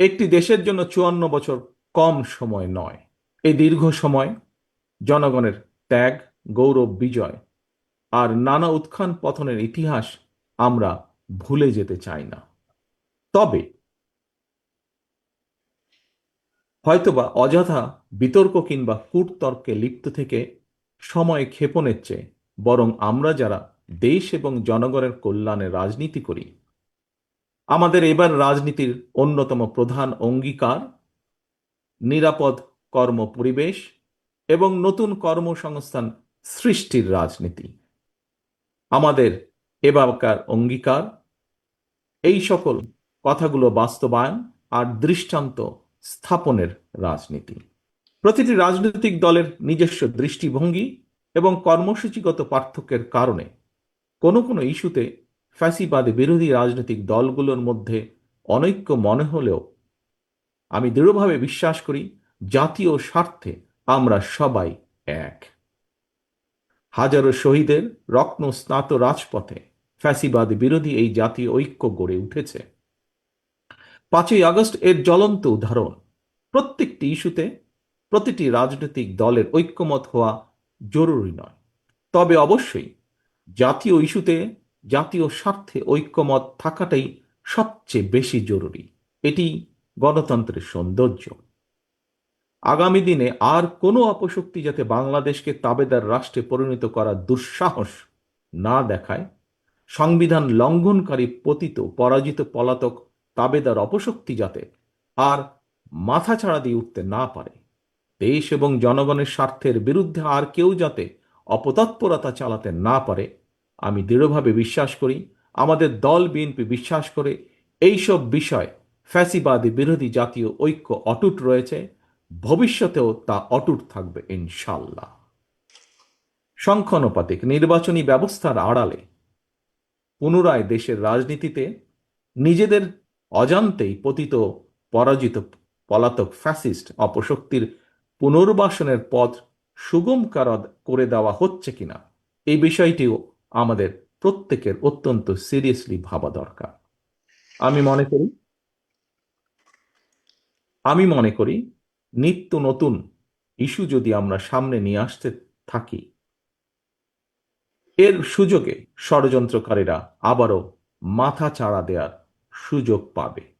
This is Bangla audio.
একটি দেশের জন্য চুয়ান্ন বছর কম সময় নয়। এই দীর্ঘ সময়, জনগণের ত্যাগ, গৌরব, বিজয় আর নানা উত্থান পতনের ইতিহাস আমরা ভুলে যেতে চাই না। তবে হয়তোবা অযথা বিতর্ক কিংবা কূটতর্কে লিপ্ত থেকে সময় ক্ষেপণের চেয়ে বরং আমরা যারা দেশ এবং জনগণের কল্যাণে রাজনীতি করি আমাদের এবার রাজনীতির অন্যতম প্রধান অঙ্গীকার, নিরাপদ কর্ম পরিবেশ এবং নতুন কর্মসংস্থান সৃষ্টির রাজনীতি। আমাদের এবারকার অঙ্গীকার, এই সকল কথাগুলো বাস্তবায়ন আর দৃষ্টান্ত স্থাপনের রাজনীতি। প্রতিটি রাজনৈতিক দলের নিজস্ব দৃষ্টিভঙ্গি এবং কর্মসূচিগত পার্থক্যের কারণে কোনো কোনো ইস্যুতে ফ্যাসিবাদ বিরোধী রাজনৈতিক দলগুলোর মধ্যে অনৈক্য মনে হলেও আমি দৃঢ়ভাবে বিশ্বাস করি জাতীয় স্বার্থে আমরা সবাই এক। হাজারো শহীদের রত্ন স্নাত রাজপথে ফ্যাসিবাদ বিরোধী এই জাতীয় ঐক্য গড়ে উঠেছে। পাঁচই আগস্ট এর জ্বলন্ত উদাহরণ। প্রত্যেকটি ইস্যুতে প্রতিটি রাজনৈতিক দলের ঐক্যমত হওয়া জরুরি নয়। তবে অবশ্যই জাতীয় ইস্যুতে জাতীয় স্বার্থে ঐক্যমত থাকাটাই সবচেয়ে বেশি জরুরি। এটি গণতন্ত্রের সৌন্দর্য। আগামী দিনে আর কোনো অপশক্তি যাতে বাংলাদেশকে তাবেদার রাষ্ট্রে পরিণত করার দুঃসাহস না দেখায়, সংবিধান লঙ্ঘনকারী পতিত পরাজিত পলাতক তাবেদার অপশক্তি যাতে আর মাথা ছাড়া দিয়ে উঠতে না পারে। দেশ এবং জনগণের স্বার্থের বিরুদ্ধে আর কেউ যাতে অপতৎপরতা চালাতে না পারে আমি দৃঢ়ভাবে বিশ্বাস করি, আমাদের দল বিএনপি বিশ্বাস করে, এইসব বিষয় ফ্যাসিবাদী বিরোধী জাতীয় ঐক্য অটুট রয়েছে, ভবিষ্যতেও তা অটুট থাকবে ইনশাল্লাহ সংখ্যানুপাতিক নির্বাচনী ব্যবস্থার আড়ালে পুনরায় দেশের রাজনীতিতে নিজেদের অজান্তেই পতিত পরাজিত পলাতক ফ্যাসিস্ট অপশক্তির পুনর্বাসনের পথ সুগম করে দেওয়া হচ্ছে কিনা, এই বিষয়টিও আমাদের প্রত্যেকের অত্যন্ত সিরিয়াসলি ভাবা দরকার। আমি মনে করি, আমি মনে করি নিত্য নতুন ইস্যু যদি আমরা সামনে নিয়ে আসতে থাকি, এর সুযোগে ষড়যন্ত্রকারীরা আবারও মাথা চাড়া দেওয়ার সুযোগ পাবে।